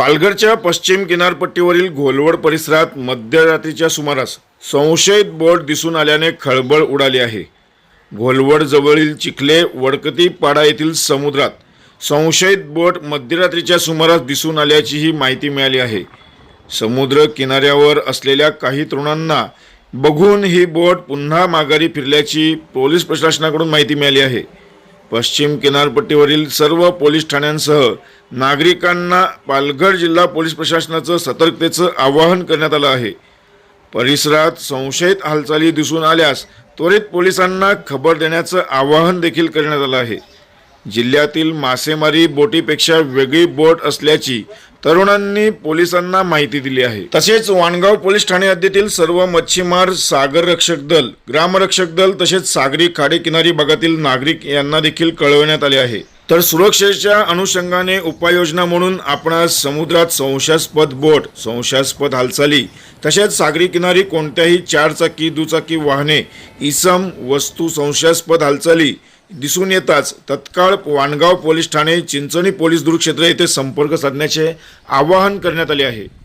पालघरच्या पश्चिम किनारपट्टीवरील घोलवड परिसरात मध्यरात्रीच्या सुमारास संशयित बोट दिसून आल्याने खळबळ उडाली आहे. घोलवड जवळील चिखले वडकती पाडा येथील समुद्रात संशयित बोट मध्यरात्रीच्या सुमारास दिसून आल्याचीही माहिती मिळाली आहे. समुद्र किनाऱ्यावर असलेल्या काही तरुणांना बघून ही बोट पुन्हा माघारी फिरल्याची पोलीस प्रशासनाकडून माहिती मिळाली आहे. पश्चिम किनारपट्टीवरील सर्व पोलीस ठाण्यांसह नागरिकांना पालघर जिल्हा पोलीस प्रशासनाचं सतर्कतेचं आवाहन करण्यात आलं आहे. परिसरात संशयित हालचाली दिसून आल्यास त्वरित पोलिसांना खबर देण्याचं आवाहन देखील करण्यात आलं आहे. जिल्ह्यातील मासेमारी बोटीपेक्षा वेगळी बोट असल्याची तरुणांनी पोलिसांना माहिती दिली आहे. तसेच वाणगाव पोलीस ठाणे हद्दीतील सर्व मच्छीमार सागर रक्षक दल ग्रामरक्षक दल तसेच सागरी खाडीकिनारी भागातील नागरिक यांना देखील कळवण्यात आले आहे. तर सुरक्षेच्या अनुषंगाने उपाययोजना म्हणून आपण समुद्रात संशयास्पद बोट संशयास्पद हालचाली तसेच सागरी किनारी कोणत्याही चारचाकी दुचाकी वाहने इसम वस्तू संशयास्पद हालचाली दिसून येताच तत्काळ वाणगाव पोलीस ठाणे चिंचणी पोलीस दुरुक्षेत्र येथे संपर्क साधण्याचे आवाहन करण्यात आले आहे.